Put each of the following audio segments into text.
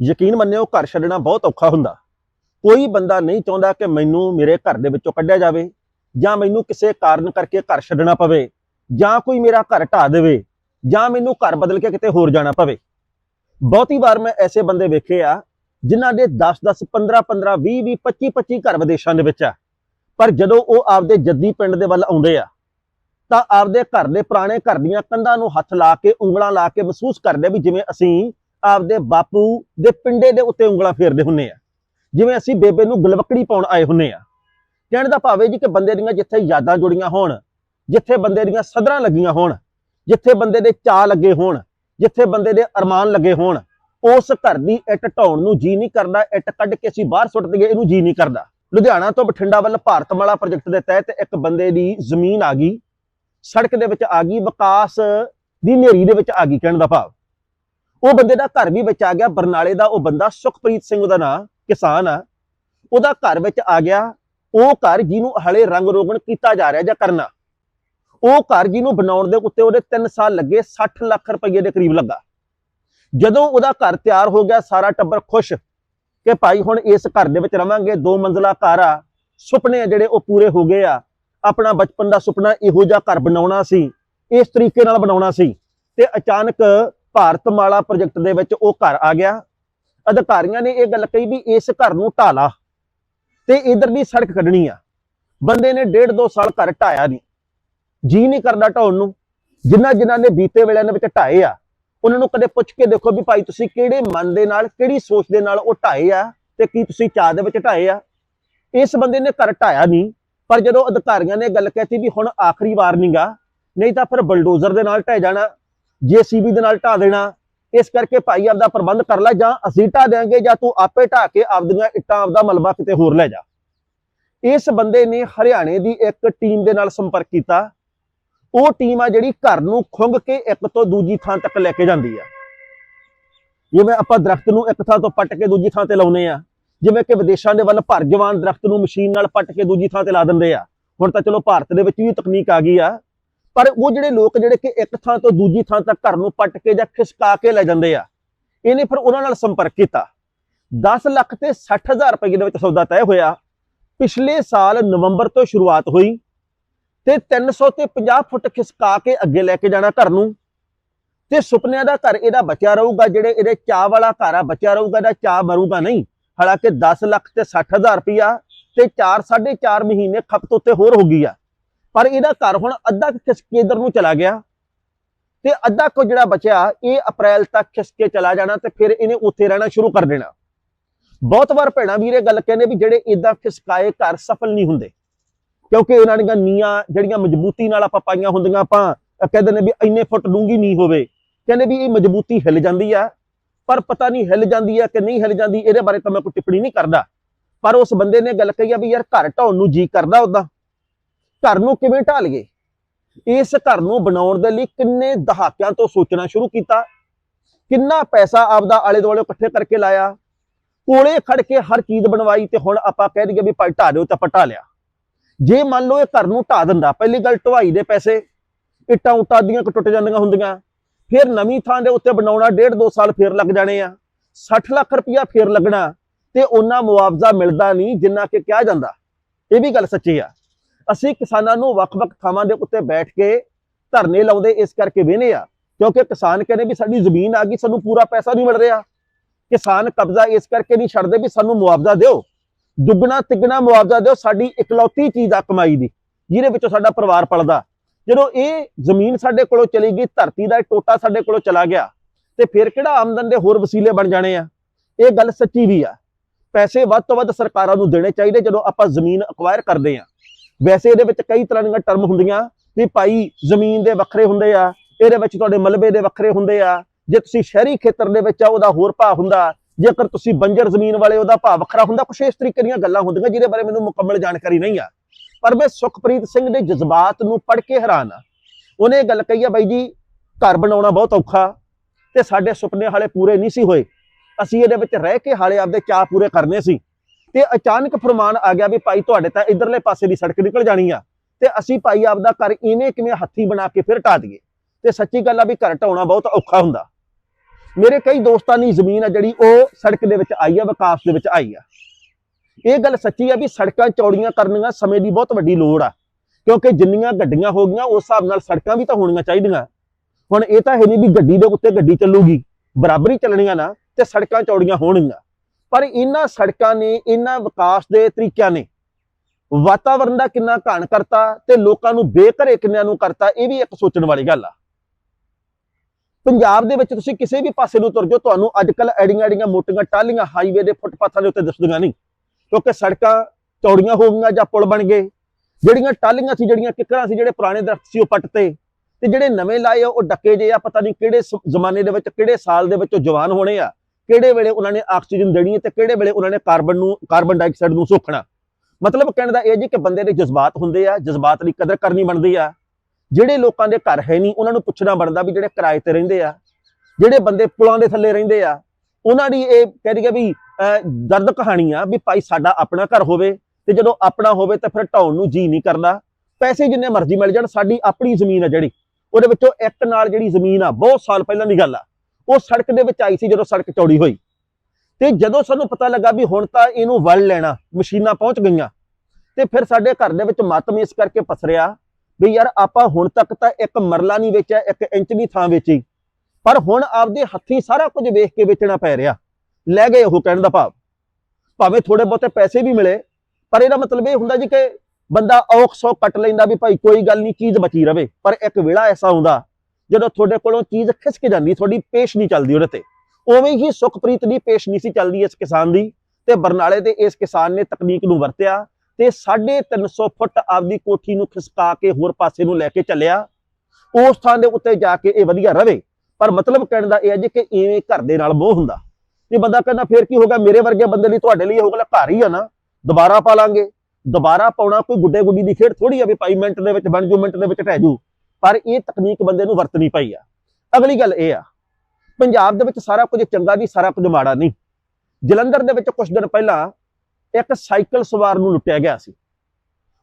ਯਕੀਨ ਮੰਨਿਓ, ਘਰ ਛੱਡਣਾ ਬਹੁਤ ਔਖਾ ਹੁੰਦਾ। ਕੋਈ ਬੰਦਾ ਨਹੀਂ ਚਾਹੁੰਦਾ ਕਿ ਮੈਨੂੰ ਮੇਰੇ ਘਰ ਦੇ ਵਿੱਚੋਂ ਕੱਢਿਆ ਜਾਵੇ, ਜਾਂ ਮੈਨੂੰ ਕਿਸੇ ਕਾਰਨ ਕਰਕੇ ਘਰ ਛੱਡਣਾ ਪਵੇ, ਜਾਂ ਕੋਈ ਮੇਰਾ ਘਰ ਢਾ ਦੇਵੇ, ਜਾਂ ਮੈਨੂੰ ਘਰ ਬਦਲ ਕੇ ਕਿਤੇ ਹੋਰ ਜਾਣਾ ਪਵੇ। ਬਹੁਤੀ ਵਾਰ ਮੈਂ ਐਸੇ ਬੰਦੇ ਵੇਖੇ ਆ, ਜਿਨ੍ਹਾਂ ਦੇ 10 10 15 15 20 20 25 25 ਘਰ ਵਿਦੇਸ਼ਾਂ ਦੇ ਵਿੱਚ ਆ। ਪਰ ਜਦੋਂ ਉਹ ਆਪਦੇ ਜੱਦੀ ਪਿੰਡ ਦੇ ਵੱਲ ਆਉਂਦੇ ਆ, ਤਾਂ ਆਪਦੇ ਘਰ ਦੇ ਪੁਰਾਣੇ ਘਰ ਦੀਆਂ ਕੰਧਾਂ ਨੂੰ ਹੱਥ ਲਾ ਕੇ, ਉਂਗਲਾਂ ਲਾ ਕੇ ਮਹਿਸੂਸ ਕਰਦੇ ਵੀ ਜਿਵੇਂ ਅਸੀਂ ਆਪਦੇ ਬਾਪੂ ਦੇ ਪਿੰਡੇ ਦੇ ਉੱਤੇ ਉਂਗਲਾਂ ਫੇਰਦੇ ਹੁੰਨੇ ਆ। ਜਿਵੇਂ ਅਸੀਂ ਬੇਬੇ ਨੂੰ ਗਲਵਕੜੀ ਪਾਉਣ ਆਏ ਹੁੰਨੇ ਆ। ਕਹਿਣ ਦਾ ਭਾਵ ਹੈ ਜੀ ਕਿ ਬੰਦੇ ਦੀਆਂ ਜਿੱਥੇ ਯਾਦਾਂ ਜੁੜੀਆਂ ਹੋਣ, ਜਿੱਥੇ ਬੰਦੇ ਦੀਆਂ ਸਦਰਾਂ ਲੱਗੀਆਂ ਹੋਣ, ਜਿੱਥੇ ਬੰਦੇ ਦੇ ਚਾਹ ਲੱਗੇ ਹੋਣ, ਜਿੱਥੇ ਬੰਦੇ ਦੇ ਅਰਮਾਨ ਲੱਗੇ ਹੋਣ, ਉਸ ਘਰ ਦੀ ਇੱਟ ਢਾਉਣ ਨੂੰ ਜੀ ਨਹੀਂ ਕਰਦਾ, ਇੱਟ ਕੱਢ ਕੇ ਅਸੀਂ ਬਾਹਰ ਸੁੱਟ ਦਈਏ, ਇਹਨੂੰ ਜੀ ਨਹੀਂ ਕਰਦਾ। ਲੁਧਿਆਣਾ ਤੋਂ ਬਠਿੰਡਾ ਵੱਲ ਭਾਰਤਮਾਲਾ ਪ੍ਰੋਜੈਕਟ ਦੇ ਤਹਿਤ ਇੱਕ ਬੰਦੇ ਦੀ ਜ਼ਮੀਨ ਆ ਗਈ, ਸੜਕ ਦੇ ਵਿੱਚ ਆ ਗਈ, ਵਿਕਾਸ ਦੀ ਨੇਰੀ ਦੇ ਵਿੱਚ ਆ ਗਈ, ਕਹਿਣ ਦਾ ਭਾਵ। ਉਹ ਬੰਦੇ ਦਾ ਘਰ ਵੀ ਵਿੱਚ ਆ ਗਿਆ, ਬਰਨਾਲੇ ਦਾ ਉਹ ਬੰਦਾ ਸੁਖਪ੍ਰੀਤ ਸਿੰਘ ਉਹਦਾ ਨਾਂ, ਕਿਸਾਨ ਆ। ਉਹਦਾ ਘਰ ਵਿੱਚ ਆ ਗਿਆ, ਉਹ ਘਰ ਜਿਹਨੂੰ ਹਲੇ ਰੰਗ ਰੋਗਣ ਕੀਤਾ ਜਾ ਰਿਹਾ ਜਾਂ ਕਰਨਾ। ਉਹ ਘਰ ਜਿਹਨੂੰ ਬਣਾਉਣ ਦੇ ਉੱਤੇ ਉਹਦੇ 3 ਸਾਲ ਲੱਗੇ 60 ਲੱਖ ਰੁਪਏ ਦੇ ਕਰੀਬ ਲੱਗਾ। ਜਦੋਂ ਉਹਦਾ ਘਰ ਤਿਆਰ ਹੋ ਗਿਆ, ਸਾਰਾ ਟੱਬਰ ਖੁਸ਼ ਕਿ ਭਾਈ ਹੁਣ ਇਸ ਘਰ ਦੇ ਵਿੱਚ ਰਵਾਂਗੇ, ਦੋ ਮੰਜ਼ਲਾ ਘਰ ਆ। ਸੁਪਨੇ ਆ ਜਿਹੜੇ ਉਹ ਪੂਰੇ ਹੋ ਗਏ ਆ। ਆਪਣਾ ਬਚਪਨ ਦਾ ਸੁਪਨਾ ਇਹੋ ਜਿਹਾ ਘਰ ਬਣਾਉਣਾ ਸੀ, ਇਸ ਤਰੀਕੇ ਨਾਲ ਬਣਾਉਣਾ ਸੀ। ਤੇ ਅਚਾਨਕ ਭਾਰਤਮਾਲਾ ਪ੍ਰੋਜੈਕਟ ਦੇ ਵਿੱਚ ਉਹ ਘਰ ਆ ਗਿਆ। ਅਧਿਕਾਰੀਆਂ ਨੇ ਇਹ ਗੱਲ ਕਹੀ ਵੀ ਇਸ ਘਰ ਨੂੰ ਢਾਲਾ ਤੇ ਇਧਰਲੀ ਸੜਕ ਕੱਢਣੀ ਆ। ਬੰਦੇ ਨੇ ਡੇਢ ਦੋ ਸਾਲ ਘਰ ਢਾਇਆ ਨਹੀਂ। ਜੀ ਨਹੀਂ ਕਰਦਾ ਢਾਉਣ ਨੂੰ। ਜਿਨ੍ਹਾਂ ਜਿਨ੍ਹਾਂ ਨੇ ਬੀਤੇ ਵੇਲਿਆਂ ਦੇ ਵਿੱਚ ਢਾਏ ਆ, ਉਹਨਾਂ ਨੂੰ ਕਦੇ ਪੁੱਛ ਕੇ ਦੇਖੋ ਵੀ ਭਾਈ ਤੁਸੀਂ ਕਿਹੜੇ ਮਨ ਦੇ ਨਾਲ, ਕਿਹੜੀ ਸੋਚ ਦੇ ਨਾਲ ਉਹ ਢਾਏ ਆ ਤੇ ਕੀ ਤੁਸੀਂ ਚਾਹ ਦੇ ਵਿੱਚ ਢਾਏ ਆ। ਇਸ ਬੰਦੇ ਨੇ ਘਰ ਢਾਇਆ ਨਹੀਂ, ਪਰ ਜਦੋਂ ਅਧਿਕਾਰੀਆਂ ਨੇ ਗੱਲ ਕਹਿਤੀ ਵੀ ਹੁਣ ਆਖਰੀ ਵਾਰਨਿੰਗ ਆ ਨਹੀਂ ਤਾਂ ਫਿਰ ਬਲਡੋਜ਼ਰ ਦੇ ਨਾਲ ਢਹਿ ਜਾਣਾ। ਜੀਸੀਬੀ ਦੇ ਨਾਲ ਢਾ ਦੇਣਾ, ਇਸ ਕਰਕੇ ਭਾਈ ਆਪਦਾ ਪ੍ਰਬੰਧ ਕਰ ਲੈ ਜਾਂ ਅਸੀਂ ਢਾ ਦੇਾਂਗੇ ਜਾਂ ਤੂੰ ਆਪੇ ਢਾ ਕੇ ਆਪਦੀਆਂ ਇੱਟਾਂ, ਆਪਦਾ ਮਲਬਾ ਕਿਤੇ ਹੋਰ ਲੈ ਜਾ। ਇਸ ਬੰਦੇ ਨੇ ਹਰਿਆਣੇ ਦੀ ਇੱਕ ਟੀਮ ਦੇ ਨਾਲ ਸੰਪਰਕ ਕੀਤਾ। ਉਹ ਟੀਮ ਆ ਜਿਹੜੀ ਘਰ ਨੂੰ ਖੁੰਗ ਕੇ ਇੱਕ ਤੋਂ ਦੂਜੀ ਥਾਂ ਤੱਕ ਲੈ ਕੇ ਜਾਂਦੀ ਆ। ਜਿਵੇਂ ਆਪਾਂ ਦਰਖਤ ਨੂੰ ਇੱਕ ਥਾਂ ਤੋਂ ਪੱਟ ਕੇ ਦੂਜੀ ਥਾਂ ਤੇ ਲਾਉਨੇ ਆ, ਜਿਵੇਂ ਕਿ ਵਿਦੇਸ਼ਾਂ ਦੇ ਵੱਲ ਭਰ ਜਵਾਨ ਦਰਖਤ ਨੂੰ ਮਸ਼ੀਨ ਨਾਲ ਪੱਟ ਕੇ ਦੂਜੀ ਥਾਂ ਤੇ ਲਾ ਦਿੰਦੇ ਆ। ਹੁਣ ਤਾਂ ਚਲੋ ਭਾਰਤ ਦੇ ਵਿੱਚ ਵੀ ਤਕਨੀਕ ਆ ਗਈ ਆ। ਪਰ ਉਹ ਜਿਹੜੇ ਲੋਕ ਜਿਹੜੇ ਕਿ ਇੱਕ ਥਾਂ ਤੋਂ ਦੂਜੀ ਥਾਂ ਤੱਕ ਘਰ ਨੂੰ ਪੱਟ ਕੇ ਜਾਂ ਖਿਸਕਾ ਕੇ ਲੈ ਜਾਂਦੇ ਆ, ਇਹਨੇ ਫਿਰ ਉਹਨਾਂ ਨਾਲ ਸੰਪਰਕ ਕੀਤਾ। 10 ਲੱਖ ਤੇ 60000 ਰੁਪਏ ਦੇ ਵਿੱਚ ਸੌਦਾ ਤੈਅ ਹੋਇਆ। ਪਿਛਲੇ ਸਾਲ ਨਵੰਬਰ ਤੋਂ ਸ਼ੁਰੂਆਤ ਹੋਈ ਤੇ 300 ਤੇ 50 ਫੁੱਟ ਖਿਸਕਾ ਕੇ ਅੱਗੇ ਲੈ ਕੇ ਜਾਣਾ ਘਰ ਨੂੰ। ਤੇ ਸੁਪਨਿਆਂ ਦਾ ਘਰ ਇਹਦਾ ਬਚਿਆ ਰਹੂਗਾ, ਜਿਹੜੇ ਇਹਦੇ ਚਾਹ ਵਾਲਾ ਘਰ ਆ, ਬਚਿਆ ਰਹੂਗਾ ਇਹਦਾ ਚਾਹ ਮਰੂਗਾ ਨਹੀਂ। ਹਾਲਾਂਕਿ 10 ਲੱਖ ਤੇ 60000 ਰੁਪਇਆ ਤੇ 4 4.5 ਮਹੀਨੇ ਖਪਤ ਉੱਤੇ ਹੋਰ ਹੋ ਗਈ ਆ। ਪਰ ਇਹਦਾ ਘਰ ਹੁਣ ਅੱਧਾ ਕੁ ਖਿਸਕ ਕੇ ਨੂੰ ਚਲਾ ਗਿਆ। ਤੇ ਅੱਧਾ ਕੁ ਜਿਹੜਾ ਬਚਿਆ, ਇਹ ਅਪ੍ਰੈਲ ਤੱਕ ਖਿਸਕੇ ਚਲਾ ਜਾਣਾ ਤੇ ਫਿਰ ਇਹਨੇ ਉੱਥੇ ਰਹਿਣਾ ਸ਼ੁਰੂ ਕਰ ਦੇਣਾ। ਬਹੁਤ ਵਾਰ ਭੈਣਾਂ ਵੀਰੇ ਗੱਲ ਕਹਿੰਦੇ ਵੀ ਜਿਹੜੇ ਇਦਾਂ ਖਿਸਕਾਏ ਘਰ ਸਫਲ ਨਹੀਂ ਹੁੰਦੇ। ਕਿਉਂਕਿ ਉਹਨਾਂ ਦੀਆਂ ਨੀਆਂ ਜਿਹੜੀਆਂ ਮਜ਼ਬੂਤੀ ਨਾਲ ਆਪਾਂ ਪਾਈਆਂ ਹੁੰਦੀਆਂ ਆਪਾਂ ਕਹਿੰਦੇ ਨੇ ਵੀ ਇੰਨੇ ਫੁੱਟ ਡੂੰਗੀ ਨੀ ਹੋਵੇ। ਕਹਿੰਦੇ ਵੀ ਇਹ ਮਜ਼ਬੂਤੀ ਹਿੱਲ ਜਾਂਦੀ ਆ, ਪਰ ਪਤਾ ਨਹੀਂ ਹਿੱਲ ਜਾਂਦੀ ਆ ਕਿ ਨਹੀਂ ਹਿੱਲ ਜਾਂਦੀ, ਇਹਦੇ ਬਾਰੇ ਤਾਂ ਮੈਂ ਕੋਈ ਟਿੱਪਣੀ ਨਹੀਂ ਕਰਦਾ। ਪਰ ਉਸ ਬੰਦੇ ਨੇ ਗੱਲ ਕਹੀ ਆ ਵੀ ਯਾਰ ਘਰ ਢਾਉਣ ਨੂੰ ਜੀ ਕਰਦਾ ਉਦਾਂ ਘਰ ਨੂੰ ਕਿਵੇਂ ਢਾਲੀਏ ਇਸ ਘਰ ਨੂੰ ਬਣਾਉਣ ਦੇ ਲਈ ਕਿੰਨੇ ਦਹਾਕਿਆਂ ਤੋਂ ਸੋਚਣਾ ਸ਼ੁਰੂ ਕੀਤਾ? ਕਿੰਨਾ ਪੈਸਾ ਆਪਦਾ ਆਲੇ ਦੁਆਲੇ ਇਕੱਠੇ ਕਰਕੇ ਲਾਇਆ? ਕੋਲੇ ਖੜ ਕੇ ਹਰ ਚੀਜ਼ ਬਣਵਾਈ ਤੇ ਹੁਣ ਆਪਾਂ ਕਹਿ ਦਈਏ ਵੀ ਭਾਈ ਢਾ ਦਿਓ ਤਾਂ ਆਪਾਂ ਢਾਹ ਲਿਆ। ਜੇ ਮੰਨ ਲਓ ਇਹ ਘਰ ਨੂੰ ਢਾ ਦਿੰਦਾ, ਪਹਿਲੀ ਗੱਲ ਢਵਾਈ ਦੇ ਪੈਸੇ, ਇੱਟਾਂ ਉੱਟਾਂ ਦੀਆਂ ਟੁੱਟ ਜਾਂਦੀਆਂ ਹੁੰਦੀਆਂ। ਫਿਰ ਨਵੀਂ ਥਾਂ ਦੇ ਉੱਤੇ ਬਣਾਉਣਾ ਡੇਢ ਦੋ ਸਾਲ ਫੇਰ ਲੱਗ ਜਾਣੇ ਆ। 60 ਲੱਖ ਰੁਪਇਆ ਫੇਰ ਲੱਗਣਾ ਤੇ ਉਹਨਾਂ ਮੁਆਵਜ਼ਾ ਮਿਲਦਾ ਨਹੀਂ ਜਿੰਨਾ ਕਿ ਕਿਹਾ ਜਾਂਦਾ। ਇਹ ਵੀ ਗੱਲ ਸੱਚੀ ਆ। ਅਸੀਂ ਕਿਸਾਨਾਂ ਨੂੰ ਵੱਖ-ਵੱਖ ਥਾਵਾਂ ਦੇ ਉੱਤੇ ਬੈਠ ਕੇ ਧਰਨੇ ਲਾਉਂਦੇ, ਇਸ ਕਰਕੇ ਵੇਨੇ ਆ। ਕਿਉਂਕਿ ਕਿਸਾਨ ਕਹਿੰਦੇ ਵੀ ਸਾਡੀ ਜ਼ਮੀਨ ਆ ਗਈ, ਸਾਨੂੰ ਪੂਰਾ ਪੈਸਾ ਨਹੀਂ ਮਿਲ ਰਿਹਾ। ਕਿਸਾਨ ਕਬਜ਼ਾ ਇਸ ਕਰਕੇ ਨਹੀਂ ਛੱਡਦੇ ਵੀ ਸਾਨੂੰ ਮੁਆਵਜ਼ਾ ਦਿਓ। ਦੁੱਗਣਾ, ਤਿੱਗਣਾ ਮੁਆਵਜ਼ਾ ਦਿਓ ਸਾਡੀ ਇਕਲੌਤੀ ਚੀਜ਼ ਆ ਕਮਾਈ ਦੀ, ਜਿਹਦੇ ਵਿੱਚੋਂ ਸਾਡਾ ਪਰਿਵਾਰ ਪਲਦਾ। ਜਦੋਂ ਇਹ ਜ਼ਮੀਨ ਸਾਡੇ ਕੋਲੋਂ ਚਲੀ ਗਈ, ਧਰਤੀ ਦਾ ਟੋਟਾ ਸਾਡੇ ਕੋਲੋਂ ਚਲਾ ਗਿਆ, ਤੇ ਫਿਰ ਕਿਹੜਾ ਆਮਦਨ ਦੇ ਹੋਰ ਵਸੀਲੇ ਬਣ ਜਾਣੇ ਆ? ਇਹ ਗੱਲ ਸੱਚੀ ਵੀ ਆ। ਪੈਸੇ ਵੱਧ ਤੋਂ ਵੱਧ ਸਰਕਾਰਾਂ ਨੂੰ ਦੇਣੇ ਚਾਹੀਦੇ ਜਦੋਂ ਆਪਾਂ ਜ਼ਮੀਨ ਅਕਵਾਇਰ ਕਰਦੇ ਆ। ਵੈਸੇ ਇਹਦੇ ਵਿੱਚ ਕਈ ਤਰ੍ਹਾਂ ਦੀਆਂ ਟਰਮ ਹੁੰਦੀਆਂ ਵੀ ਭਾਈ ਜ਼ਮੀਨ ਦੇ ਵੱਖਰੇ ਹੁੰਦੇ ਆ, ਇਹਦੇ ਵਿੱਚ ਤੁਹਾਡੇ ਮਲਬੇ ਦੇ ਵੱਖਰੇ ਹੁੰਦੇ ਆ। ਜੇ ਤੁਸੀਂ ਸ਼ਹਿਰੀ ਖੇਤਰ ਦੇ ਵਿੱਚ ਆ, ਉਹਦਾ ਹੋਰ ਭਾਅ ਹੁੰਦਾ। ਜੇਕਰ ਤੁਸੀਂ ਬੰਜਰ ਜ਼ਮੀਨ ਵਾਲੇ, ਉਹਦਾ ਭਾਅ ਵੱਖਰਾ ਹੁੰਦਾ, ਕੁਛ ਇਸ ਤਰੀਕੇ ਦੀਆਂ ਗੱਲਾਂ ਹੁੰਦੀਆਂ ਜਿਹਦੇ ਬਾਰੇ ਮੈਨੂੰ ਮੁਕੰਮਲ ਜਾਣਕਾਰੀ ਨਹੀਂ ਆ। ਪਰ ਮੈਂ ਸੁਖਪ੍ਰੀਤ ਸਿੰਘ ਦੇ ਜਜ਼ਬਾਤ ਨੂੰ ਪੜ੍ਹ ਕੇ ਹੈਰਾਨ ਆ। ਉਹਨੇ ਇਹ ਗੱਲ ਕਹੀ ਆ, ਬਾਈ ਜੀ, ਘਰ ਬਣਾਉਣਾ ਬਹੁਤ ਔਖਾ ਤੇ ਸਾਡੇ ਸੁਪਨੇ ਹਾਲੇ ਪੂਰੇ ਨਹੀਂ ਸੀ ਹੋਏ। ਅਸੀਂ ਇਹਦੇ ਵਿੱਚ ਰਹਿ ਕੇ ਹਾਲੇ ਆਪਦੇ ਚਾਅ ਪੂਰੇ ਕਰਨੇ ਸੀ। ਤੇ ਅਚਾਨਕ ਫਰਮਾਨ ਆ ਗਿਆ ਵੀ ਭਾਈ ਤੁਹਾਡੇ ਤਾਂ ਇਧਰਲੇ ਪਾਸੇ ਦੀ ਸੜਕ ਨਿਕਲ ਜਾਣੀ ਆ। ਤੇ ਅਸੀਂ ਭਾਈ ਆਪਦਾ ਘਰ ਇਵੇਂ ਕਿਵੇਂ ਹੱਥੀ ਬਣਾ ਕੇ ਫਿਰ ਢਾ ਦਈਏ। ਤੇ ਸੱਚੀ ਗੱਲ ਆ ਵੀ ਘਰ ਢਾਉਣਾ ਬਹੁਤ ਔਖਾ ਹੁੰਦਾ। ਮੇਰੇ ਕਈ ਦੋਸਤਾਂ ਦੀ ਜ਼ਮੀਨ ਆ ਜਿਹੜੀ ਉਹ ਸੜਕ ਦੇ ਵਿੱਚ ਆਈ ਆ, ਵਿਕਾਸ ਦੇ ਵਿੱਚ ਆਈ ਆ। ਇਹ ਗੱਲ ਸੱਚੀ ਆ ਵੀ ਸੜਕਾਂ ਚੌੜੀਆਂ ਕਰਨੀਆਂ ਸਮੇਂ ਦੀ ਬਹੁਤ ਵੱਡੀ ਲੋੜ ਆ। ਕਿਉਂਕਿ ਜਿੰਨੀਆਂ ਗੱਡੀਆਂ ਹੋ ਗਈਆਂ, ਉਸ ਹਿਸਾਬ ਨਾਲ ਸੜਕਾਂ ਵੀ ਤਾਂ ਹੋਣੀਆਂ ਚਾਹੀਦੀਆਂ। ਹੁਣ ਇਹ ਤਾਂ ਹੈ ਨਹੀਂ ਵੀ ਗੱਡੀ ਦੇ ਉੱਤੇ ਗੱਡੀ ਚੱਲੂਗੀ। ਬਰਾਬਰੀ ਚੱਲਣੀਆਂ ਨਾ, ਤੇ ਸੜਕਾਂ ਚੌੜੀਆਂ ਹੋਣਗੀਆਂ। ਪਰ ਇਹਨਾਂ ਸੜਕਾਂ ਨੇ, ਇਹਨਾਂ ਵਿਕਾਸ ਦੇ ਤਰੀਕਿਆਂ ਨੇ ਵਾਤਾਵਰਣ ਦਾ ਕਿੰਨਾ ਘਾਣ ਕਰਤਾ ਤੇ ਲੋਕਾਂ ਨੂੰ ਬੇਘਰੇ ਕਿੰਨਿਆਂ ਨੂੰ ਕਰਤਾ, ਇਹ ਵੀ ਇੱਕ ਸੋਚਣ ਵਾਲੀ ਗੱਲ ਆ। ਪੰਜਾਬ ਦੇ ਵਿੱਚ ਤੁਸੀਂ ਕਿਸੇ ਵੀ ਪਾਸੇ ਨੂੰ ਤੁਰ ਜਾਓ, ਤੁਹਾਨੂੰ ਅੱਜ ਕੱਲ ਐਡੀਆਂ ਐਡੀਆਂ ਮੋਟੀਆਂ ਟਾਹਲੀਆਂ ਹਾਈਵੇ ਦੇ ਫੁੱਟਪਾਥਾਂ ਦੇ ਉੱਤੇ ਦਿਸਦੀਆਂ ਨਹੀਂ, ਕਿਉਂਕਿ ਸੜਕਾਂ ਚੌੜੀਆਂ ਹੋ ਗਈਆਂ ਜਾਂ ਪੁਲ ਬਣ ਗਏ। ਜਿਹੜੀਆਂ ਟਾਹਲੀਆਂ ਸੀ, ਜਿਹੜੀਆਂ ਕਿੱਕਰਾਂ ਸੀ, ਜਿਹੜੇ ਪੁਰਾਣੇ ਦਰਖਤ ਸੀ ਉਹ ਪੱਟਤੇ ਤੇ ਜਿਹੜੇ ਨਵੇਂ ਲਾਏ ਆ, ਉਹ ਡੱਕੇ ਜੇ ਆ, ਪਤਾ ਨਹੀਂ ਕਿਹੜੇ ਸ- ਜ਼ਮਾਨੇ ਦੇ ਵਿੱਚ, ਕਿਹੜੇ ਸਾਲ ਦੇ ਵਿੱਚ ਉਹ ਜਵਾਨ ਹੋਣੇ ਆ। ਕਿਹੜੇ ਵੇਲੇ ਉਹਨਾਂ ਨੇ ਆਕਸੀਜਨ ਦੇਣੀ ਹੈ ਤੇ ਕਿਹੜੇ ਵੇਲੇ ਉਹਨਾਂ ਨੇ ਕਾਰਬਨ ਨੂੰ, ਕਾਰਬਨ ਡਾਈਆਕਸਾਈਡ ਨੂੰ ਸੋਖਣਾ। ਮਤਲਬ ਕਹਿਣ ਦਾ ਇਹ ਜੀ ਕਿ ਬੰਦੇ ਦੇ ਜਜ਼ਬਾਤ ਹੁੰਦੇ ਆ, ਜਜ਼ਬਾਤ ਦੀ ਕਦਰ ਕਰਨੀ ਬਣਦੀ ਆ। ਜਿਹੜੇ ਲੋਕਾਂ ਦੇ ਘਰ ਹੈ ਨਹੀਂ, ਉਹਨਾਂ ਨੂੰ ਪੁੱਛਣਾ ਬਣਦਾ ਵੀ ਜਿਹੜੇ ਕਿਰਾਏ ਤੇ ਰਹਿੰਦੇ ਆ, ਜਿਹੜੇ ਬੰਦੇ ਪੁਲਾਂ ਦੇ ਥੱਲੇ ਰਹਿੰਦੇ ਆ, ਉਹਨਾਂ ਦੀ ਇਹ ਕਹਿ ਦਈਏ ਵੀ ਦਰਦ ਕਹਾਣੀ ਆ ਵੀ ਭਾਈ ਸਾਡਾ ਆਪਣਾ ਘਰ ਹੋਵੇ ਤੇ ਜਦੋਂ ਆਪਣਾ ਹੋਵੇ ਤਾਂ ਫਿਰ ਢਾਉਣ ਨੂੰ ਜੀ ਨਹੀਂ ਕਰਦਾ। ਪੈਸੇ ਜਿੰਨੇ ਮਰਜ਼ੀ ਮਿਲ ਜਾਣ, ਸਾਡੀ ਆਪਣੀ ਜ਼ਮੀਨ ਆ ਜਿਹੜੀ, ਉਹਦੇ ਵਿੱਚੋਂ ਇੱਕ ਨਾਲ ਜਿਹੜੀ ਜ਼ਮੀਨ ਆ, ਬਹੁਤ ਸਾਲ ਪਹਿਲਾਂ ਦੀ ਗੱਲ ਆ। ਉਹ ਸੜਕ ਦੇ ਵਿੱਚ ਆਈ ਸੀ ਜਦੋਂ ਸੜਕ ਚੌੜੀ ਹੋਈ। ਤੇ ਜਦੋਂ ਸਾਨੂੰ ਪਤਾ ਲੱਗਾ ਵੀ ਹੁਣ ਤਾਂ ਇਹਨੂੰ ਵਲ ਲੈਣਾ, ਮਸ਼ੀਨਾਂ ਪਹੁੰਚ ਗਈਆਂ। ਤੇ ਫਿਰ ਸਾਡੇ ਘਰ ਦੇ ਵਿੱਚ ਮਾਤਮ ਇਸ ਕਰਕੇ ਪਸਰਿਆ ਵੀ ਯਾਰ ਆਪਾਂ ਹੁਣ ਤੱਕ ਤਾਂ ਇੱਕ ਮਰਲਾ ਨਹੀਂ ਵੇਚਿਆ, ਇੱਕ ਇੰਚ ਦੀ ਥਾਂ ਵੇਚੀ। ਪਰ ਹੁਣ ਆਪਦੇ ਹੱਥੀਂ ਸਾਰਾ ਕੁਝ ਵੇਖ ਕੇ ਵੇਚਣਾ ਪੈ ਰਿਹਾ। ਲੈ ਗਏ ਉਹ ਕਹਿਣ ਦਾ ਭਾਵ। ਭਾਵੇਂ ਥੋੜੇ ਬਹੁਤੇ ਪੈਸੇ ਵੀ ਮਿਲੇ, ਪਰ ਇਹਦਾ ਮਤਲਬ ਇਹ ਹੁੰਦਾ ਜੀ ਕਿ ਬੰਦਾ ਔਖ ਸੌ ਕੱਟ ਲੈਂਦਾ ਵੀ ਭਾਈ ਕੋਈ ਗੱਲ ਨਹੀਂ, ਚੀਜ਼ ਬਚੀ ਰਵੇ। ਪਰ ਇੱਕ ਵੇਲਾ ਐਸਾ ਆਉਂਦਾ ਜਦੋਂ ਤੁਹਾਡੇ ਕੋਲੋਂ ਚੀਜ਼ ਖਿਸਕ ਜਾਂਦੀ, ਤੁਹਾਡੀ ਪੇਸ਼ ਨਹੀਂ ਚੱਲਦੀ ਉਹਦੇ ਤੇ। ਉਵੇਂ ਹੀ ਸੁਖਪ੍ਰੀਤ ਦੀ ਪੇਸ਼ ਨਹੀਂ ਸੀ ਚੱਲਦੀ ਇਸ ਕਿਸਾਨ ਦੀ। ਤੇ ਬਰਨਾਲੇ ਦੇ ਇਸ ਕਿਸਾਨ ਨੇ ਤਕਨੀਕ ਨੂੰ ਵਰਤਿਆ ਤੇ 350 ਫੁੱਟ ਆਪਦੀ ਕੋਠੀ ਨੂੰ ਖਿਸਕਾ ਕੇ ਹੋਰ ਪਾਸੇ ਨੂੰ ਲੈ ਕੇ ਚੱਲਿਆ। ਉਸ ਥਾਂ ਦੇ ਉੱਤੇ ਜਾ ਕੇ ਇਹ ਵਧੀਆ ਰਵੇ। ਪਰ ਮਤਲਬ ਕਹਿਣ ਦਾ ਇਹ ਹੈ ਜੀ ਕਿ ਇਵੇਂ ਘਰ ਦੇ ਨਾਲ ਮੋਹ ਹੁੰਦਾ। ਇਹ ਬੰਦਾ ਕਹਿੰਦਾ ਫੇਰ ਕੀ ਹੋਗਾ ਮੇਰੇ ਵਰਗੇ ਬੰਦੇ ਲਈ ਤੁਹਾਡੇ ਲਈ ਹੋਗਾ ਘਰ ਹੀ ਆ ਨਾ। ਦੁਬਾਰਾ ਪਾ ਲਾਂਗੇ। ਦੁਬਾਰਾ ਪਾਉਣਾ ਕੋਈ ਗੁੱਡੇ ਗੁੱਡੀ ਦੀ ਖੇਡ ਥੋੜੀ ਆ ਵੀ ਪਾਈ ਮਿੰਟ ਦੇ ਵਿੱਚ ਬਣ ਜੂ, ਮਿੰਟ ਦੇ ਵਿੱਚ ਢਹਿ ਜੂ। ਪਰ ਇਹ ਤਕਨੀਕ ਬੰਦੇ ਨੂੰ ਵਰਤਣੀ ਪਈ ਆ। ਅਗਲੀ ਗੱਲ ਇਹ ਆ, ਪੰਜਾਬ ਦੇ ਵਿੱਚ ਸਾਰਾ ਕੁਝ ਚੰਗਾ ਨਹੀਂ ਸਾਰਾ ਕੁਝ ਮਾੜਾ ਨਹੀਂ। ਜਲੰਧਰ ਦੇ ਵਿੱਚ ਕੁਝ ਦਿਨ ਪਹਿਲਾਂ ਇੱਕ ਸਾਈਕਲ ਸਵਾਰ ਨੂੰ ਲੁੱਟਿਆ ਗਿਆ ਸੀ।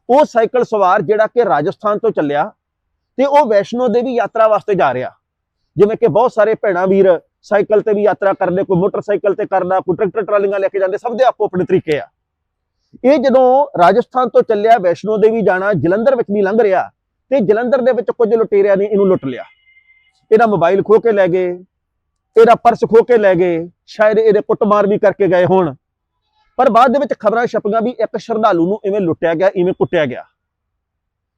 ਉਹ ਸਾਈਕਲ ਸਵਾਰ ਜਿਹੜਾ ਕਿ ਰਾਜਸਥਾਨ ਤੋਂ ਚੱਲਿਆ ਤੇ ਉਹ ਵੈਸ਼ਨੋ ਦੇਵੀ ਯਾਤਰਾ ਵਾਸਤੇ ਜਾ ਰਿਹਾ। ਜਿਵੇਂ ਕਿ ਬਹੁਤ ਸਾਰੇ ਭੈਣਾ ਵੀਰ ਸਾਈਕਲ ਤੇ ਵੀ ਯਾਤਰਾ ਕਰਦੇ, ਕੋਈ ਮੋਟਰਸਾਈਕਲ ਤੇ ਕਰਦਾ ਕੋਈ ਟਰੈਕਟਰ, ਟਰਾਲੀਆਂ ਲੈ ਕੇ ਜਾਂਦੇ, ਸਭ ਦੇ ਆਪੋ ਆਪਣੇ ਤਰੀਕੇ ਆ। ਇਹ ਜਦੋਂ ਰਾਜਸਥਾਨ ਤੋਂ ਚੱਲਿਆ, ਵੈਸ਼ਨੋ ਦੇਵੀ ਜਾਣਾ ਜਲੰਧਰ ਵਿੱਚ ਨਹੀਂ ਲੰਘ ਰਿਹਾ ਤੇ ਜਲੰਧਰ ਦੇ ਵਿੱਚ ਕੁਝ ਲੁਟੇਰਿਆਂ ਨੇ ਇਹਨੂੰ ਲੁੱਟ ਲਿਆ। ਇਹਦਾ ਮੋਬਾਈਲ ਖੋ ਕੇ ਲੈ ਗਏ, ਇਹਦਾ ਪਰਸ ਖੋ ਕੇ ਲੈ ਗਏ, ਸ਼ਾਇਦ ਇਹਦੇ ਕੁੱਟਮਾਰ ਵੀ ਕਰਕੇ ਗਏ ਹੋਣ। ਪਰ ਬਾਅਦ ਦੇ ਵਿੱਚ ਖਬਰਾਂ ਛਪੀਆਂ ਵੀ ਇੱਕ ਸ਼ਰਧਾਲੂ ਨੂੰ ਇਵੇਂ ਲੁੱਟਿਆ ਗਿਆ, ਇਵੇਂ ਕੁੱਟਿਆ ਗਿਆ।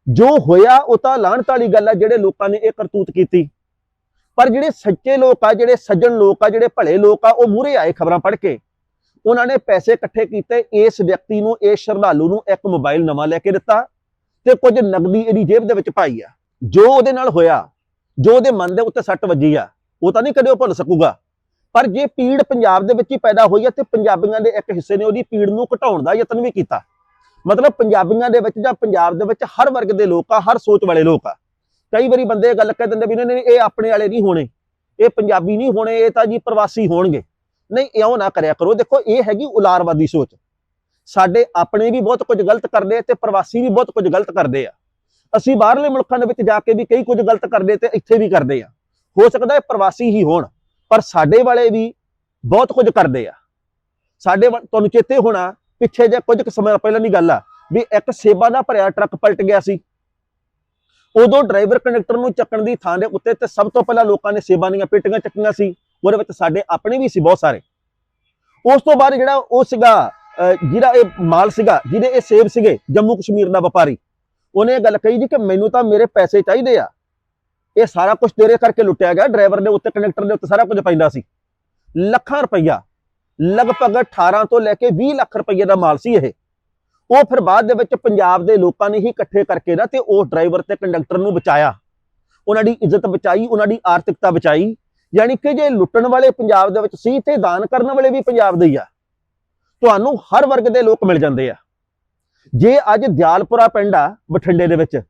ਜੋ ਹੋਇਆ, ਉਹ ਤਾਂ ਲਾਹਣਤ ਵਾਲੀ ਗੱਲ ਆ, ਜਿਹੜੇ ਲੋਕਾਂ ਨੇ ਇਹ ਕਰਤੂਤ ਕੀਤੀ। ਪਰ ਜਿਹੜੇ ਸੱਚੇ ਲੋਕ ਆ, ਜਿਹੜੇ ਸੱਜਣ ਲੋਕ ਆ, ਜਿਹੜੇ ਭਲੇ ਲੋਕ ਆ, ਉਹ ਮੂਹਰੇ ਆਏ ਖਬਰਾਂ ਪੜ੍ਹ ਕੇ। ਉਹਨਾਂ ਨੇ ਪੈਸੇ ਇਕੱਠੇ ਕੀਤੇ, ਇਸ ਵਿਅਕਤੀ ਨੂੰ, ਇਸ ਸ਼ਰਧਾਲੂ ਨੂੰ ਇੱਕ ਮੋਬਾਈਲ ਨਵਾਂ ਲੈ ਕੇ ਦਿੱਤਾ। ਤੇ ਕੁਝ ਨਕਦੀ ਇਹਦੀ ਜੇਬ ਦੇ ਵਿੱਚ ਪਾਈ ਆ। ਜੋ ਉਹਦੇ ਨਾਲ ਹੋਇਆ, ਜੋ ਉਹਦੇ ਮਨ ਦੇ ਉੱਤੇ ਸੱਟ ਵੱਜੀ ਆ, ਉਹ ਤਾਂ ਨਹੀਂ ਕਦੇ ਉਹ ਭੁੱਲ ਸਕੂਗਾ। ਪਰ ਜੇ ਪੀੜ ਪੰਜਾਬ ਦੇ ਵਿੱਚ ਹੀ ਪੈਦਾ ਹੋਈ ਆ ਤੇ ਪੰਜਾਬੀਆਂ ਦੇ ਇੱਕ ਹਿੱਸੇ ਨੇ ਉਹਦੀ ਪੀੜ ਨੂੰ ਘਟਾਉਣ ਦਾ ਯਤਨ ਵੀ ਕੀਤਾ। ਮਤਲਬ ਪੰਜਾਬੀਆਂ ਦੇ ਵਿੱਚ ਜਾਂ ਪੰਜਾਬ ਦੇ ਵਿੱਚ ਹਰ ਵਰਗ ਦੇ ਲੋਕ ਆ, ਹਰ ਸੋਚ ਵਾਲੇ ਲੋਕ ਆ। ਕਈ ਵਾਰੀ ਬੰਦੇ ਇਹ ਗੱਲ ਕਹਿ ਦਿੰਦੇ ਵੀ ਇਹਨਾਂ ਨੇ ਇਹ ਆਪਣੇ ਵਾਲੇ ਨਹੀਂ ਹੋਣੇ। ਇਹ ਪੰਜਾਬੀ ਨਹੀਂ ਹੋਣੇ, ਇਹ ਤਾਂ ਜੀ ਪ੍ਰਵਾਸੀ ਹੋਣਗੇ। ਨਹੀਂ, ਇਉਂ ਨਾ ਕਰਿਆ ਕਰੋ। ਦੇਖੋ, ਇਹ ਹੈਗੀ ਉਲਾਰਵਾਦੀ ਸੋਚ। ਸਾਡੇ ਆਪਣੇ ਵੀ ਬਹੁਤ ਕੁਝ ਗਲਤ ਕਰਦੇ ਆ ਤੇ ਪ੍ਰਵਾਸੀ ਵੀ ਬਹੁਤ ਕੁਝ ਗਲਤ ਕਰਦੇ ਆ। ਅਸੀਂ ਬਾਹਰਲੇ ਮੁਲਕਾਂ ਦੇ ਵਿੱਚ ਜਾ ਕੇ ਵੀ ਕਈ ਕੁਝ ਗਲਤ ਕਰਦੇ ਤੇ ਇੱਥੇ ਵੀ ਕਰਦੇ ਆ। ਹੋ ਸਕਦਾ ਇਹ ਪ੍ਰਵਾਸੀ ਹੀ ਹੋਣ, ਪਰ ਸਾਡੇ ਵਾਲੇ ਵੀ ਬਹੁਤ ਕੁਝ ਕਰਦੇ ਆ। ਸਾਡੇ ਵਾ- ਤੁਹਾਨੂੰ ਚੇਤੇ ਹੋਣਾ, ਪਿੱਛੇ ਜੇ ਕੁਝ ਕੁ ਸਮਾਂ ਪਹਿਲਾਂ ਦੀ ਗੱਲ ਆ, ਵੀ ਇੱਕ ਸੇਬਾਂ ਦਾ ਭਰਿਆ ਟਰੱਕ ਪਲਟ ਗਿਆ ਸੀ। ਉਦੋਂ ਡਰਾਈਵਰ ਕੰਡਕਟਰ ਨੂੰ ਚੱਕਣ ਦੀ ਥਾਂ ਦੇ ਉੱਤੇ ਤੇ ਸਭ ਤੋਂ ਪਹਿਲਾਂ ਲੋਕਾਂ ਨੇ ਸੇਬਾਂ ਦੀਆਂ ਪੇਟੀਆਂ ਚੱਕੀਆਂ ਸੀ, ਉਹਦੇ ਵਿੱਚ ਸਾਡੇ ਆਪਣੇ ਵੀ ਸੀ ਬਹੁਤ ਸਾਰੇ। ਉਸ ਤੋਂ ਬਾਅਦ ਜਿਹੜਾ ਉਹ ਸੀਗਾ ਜਿਹੜਾ ਇਹ ਮਾਲ ਸੀਗਾ, ਜਿਹਦੇ ਇਹ ਸੇਬ ਸੀਗੇ, ਜੰਮੂ ਕਸ਼ਮੀਰ ਦਾ ਵਪਾਰੀ, ਉਹਨੇ ਇਹ ਗੱਲ ਕਹੀ ਜੀ ਕਿ ਮੈਨੂੰ ਤਾਂ ਮੇਰੇ ਪੈਸੇ ਚਾਹੀਦੇ ਆ। ਇਹ ਸਾਰਾ ਕੁਝ ਤੇਰੇ ਕਰਕੇ ਲੁੱਟਿਆ ਗਿਆ, ਡਰਾਈਵਰ ਦੇ ਉੱਤੇ, ਕੰਡਕਟਰ ਦੇ ਉੱਤੇ ਸਾਰਾ ਕੁਝ ਪੈਂਦਾ ਸੀ। ਲੱਖਾਂ ਰੁਪਈਆ, ਲਗਭਗ 18 ਤੋਂ ਲੈ ਕੇ 20 ਲੱਖ ਰੁਪਈਏ ਦਾ ਮਾਲ ਸੀ ਇਹ। ਉਹ ਫਿਰ ਬਾਅਦ ਦੇ ਵਿੱਚ ਪੰਜਾਬ ਦੇ ਲੋਕਾਂ ਨੇ ਹੀ ਇਕੱਠੇ ਕਰਕੇ ਨਾ ਤੇ ਉਸ ਡਰਾਈਵਰ ਤੇ ਕੰਡਕਟਰ ਨੂੰ ਬਚਾਇਆ। ਉਹਨਾਂ ਦੀ ਇੱਜ਼ਤ ਬਚਾਈ, ਉਹਨਾਂ ਦੀ ਆਰਥਿਕਤਾ ਬਚਾਈ। ਯਾਨੀ ਕਿ ਜੇ ਲੁੱਟਣ ਵਾਲੇ ਪੰਜਾਬ ਦੇ ਵਿੱਚ ਸੀ ਤੇ ਦਾਨ ਕਰਨ ਵਾਲੇ ਵੀ ਪੰਜਾਬ ਦੇ ਹੀ ਆ। ਤੁਹਾਨੂੰ ਹਰ ਵਰਗ ਦੇ ਲੋਕ ਮਿਲ ਜਾਂਦੇ ਆ। ਜੇ ਅੱਜ ਦਿਆਲਪੁਰਾ ਪਿੰਡ ਆ, ਬਠਿੰਡੇ ਦੇ ਵਿੱਚ,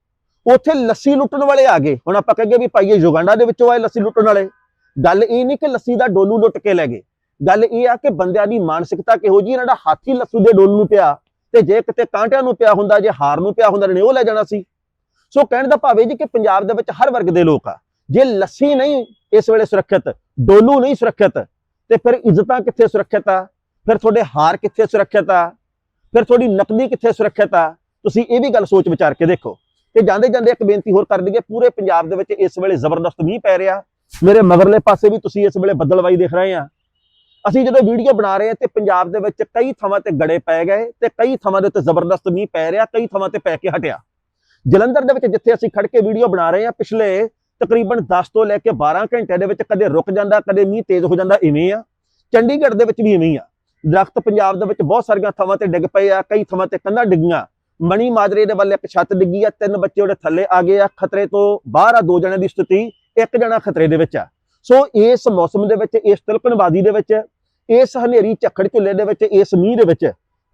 ਉੱਥੇ ਲੱਸੀ ਲੁੱਟਣ ਵਾਲੇ ਆ ਗਏ। ਹੁਣ ਆਪਾਂ ਕਹਾਂਗੇ ਵੀ ਭਾਈਏ ਯੁਗਾਂਡਾ ਦੇ ਵਿੱਚੋਂ ਆਏ ਲੱਸੀ ਲੁੱਟਣ ਵਾਲੇ। ਗੱਲ ਇਹ ਨਹੀਂ ਕਿ ਲੱਸੀ ਦਾ ਡੋਲੂ ਲੁੱਟ ਕੇ ਲੈ ਗਏ। ਗੱਲ ਇਹ ਆ ਕਿ ਬੰਦਿਆਂ ਦੀ ਮਾਨਸਿਕਤਾ ਕਿਹੋ ਜੀ ਇਹਨਾਂ ਦਾ ਹਾਥੀ ਲੱਸੂ ਦੇ ਡੋਲੂ ਨੂੰ ਪਿਆ। ਤੇ ਜੇ ਕਿਤੇ ਕਾਂਟਿਆਂ ਨੂੰ ਪਿਆ ਹੁੰਦਾ, ਜੇ ਹਾਰ ਨੂੰ ਪਿਆ ਹੁੰਦਾ ਨੇ ਉਹ ਲੈ ਜਾਣਾ ਸੀ। ਸੋ ਕਹਿਣ ਦਾ ਭਾਵੇਂ ਜੀ ਕਿ ਪੰਜਾਬ ਦੇ ਵਿੱਚ ਹਰ ਵਰਗ ਦੇ ਲੋਕ ਆ। ਜੇ ਲੱਸੀ ਨਹੀਂ ਇਸ ਵੇਲੇ ਸੁਰੱਖਿਅਤ, ਡੋਲੂ ਨਹੀਂ ਸੁਰੱਖਿਅਤ, ਤੇ ਫਿਰ ਇੱਜ਼ਤਾਂ ਕਿੱਥੇ ਸੁਰੱਖਿਅਤ ਆ? ਫਿਰ ਤੁਹਾਡੇ ਹਾਰ ਕਿੱਥੇ ਸੁਰੱਖਿਅਤ ਆ? ਫਿਰ ਤੁਹਾਡੀ ਨਕਦੀ ਕਿੱਥੇ ਸੁਰੱਖਿਅਤ ਆ? ਤੁਸੀਂ ਇਹ ਵੀ ਗੱਲ ਸੋਚ ਵਿਚਾਰ ਕੇ ਦੇਖੋ ਤੇ ਜਾਂਦੇ ਜਾਂਦੇ ਇੱਕ ਬੇਨਤੀ ਹੋਰ ਕਰ ਦਈਏ, ਪੂਰੇ ਪੰਜਾਬ ਦੇ ਵਿੱਚ ਇਸ ਵੇਲੇ ਜ਼ਬਰਦਸਤ ਮੀਂਹ ਪੈ ਰਿਹਾ। ਮੇਰੇ ਮਗਰਲੇ ਪਾਸੇ ਵੀ ਤੁਸੀਂ ਇਸ ਵੇਲੇ ਬੱਦਲਵਾਈ ਦੇਖ ਰਹੇ ਆ। ਅਸੀਂ ਜਦੋਂ ਵੀਡੀਓ ਬਣਾ ਰਹੇ ਹਾਂ ਤੇ ਪੰਜਾਬ ਦੇ ਵਿੱਚ ਕਈ ਥਾਵਾਂ ਤੇ ਗੜੇ ਪੈ ਗਏ ਤੇ ਕਈ ਥਾਵਾਂ ਦੇ ਉੱਤੇ ਜ਼ਬਰਦਸਤ ਮੀਂਹ ਪੈ ਰਿਹਾ, ਕਈ ਥਾਵਾਂ ਤੇ ਪੈ ਕੇ ਹਟਿਆ। ਜਲੰਧਰ ਦੇ ਵਿੱਚ ਜਿੱਥੇ ਅਸੀਂ ਖੜ ਕੇ ਵੀਡੀਓ ਬਣਾ ਰਹੇ ਹਾਂ ਪਿਛਲੇ ਤਕਰੀਬਨ 10 ਤੋਂ ਲੈ ਕੇ 12 ਘੰਟੇ ਦੇ ਵਿੱਚ ਕਦੇ ਰੁਕ ਜਾਂਦਾ, ਕਦੇ ਮੀਂਹ ਤੇਜ਼ ਹੋ ਜਾਂਦਾ, ਇਵੇਂ ਆ। ਚੰਡੀਗੜ੍ਹ ਦੇ ਵਿੱਚ ਵੀ ਇਵੇਂ ਆ। ਦਰਖਤ ਪੰਜਾਬ ਦੇ ਵਿੱਚ ਬਹੁਤ ਸਾਰੀਆਂ ਥਾਵਾਂ ਤੇ ਡਿੱਗ ਪਏ ਆ, ਕਈ ਥਾਵਾਂ ਤੇ ਕੰਧਾਂ ਡਿੱਗੀਆਂ। ਮਣੀ ਮਾਜਰੇ ਦੇ ਵੱਲ ਇੱਕ ਛੱਤ ਡਿੱਗੀ ਆ, ਤਿੰਨ ਬੱਚੇ ਉਹਦੇ ਥੱਲੇ ਆ ਗਏ ਆ, ਖਤਰੇ ਤੋਂ ਬਾਹਰ ਆ, ਦੋ ਜਣਿਆਂ ਦੀ ਸਥਿਤੀ, ਇੱਕ ਜਣਾ ਖਤਰੇ ਦੇ ਵਿੱਚ ਆ। ਸੋ ਇਸ ਮੌਸਮ ਦੇ ਵਿੱਚ, ਇਸ ਤਿਲਕਣਬਾਜ਼ੀ ਦੇ ਵਿੱਚ, ਇਸ ਹਨੇਰੀ ਝੱਖੜ ਝੁੱਲੇ ਦੇ ਵਿੱਚ, ਇਸ ਮੀਂਹ ਦੇ ਵਿੱਚ,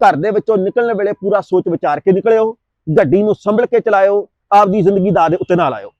ਘਰ ਦੇ ਵਿੱਚੋਂ ਨਿਕਲਣ ਵੇਲੇ ਪੂਰਾ ਸੋਚ ਵਿਚਾਰ ਕੇ ਨਿਕਲਿਓ, ਗੱਡੀ ਨੂੰ ਸੰਭਲ ਕੇ ਚਲਾਇਓ, ਆਪਦੀ ਜ਼ਿੰਦਗੀ ਦਾ ਦੇ ਉੱਤੇ ਨਾ ਲਾਇਓ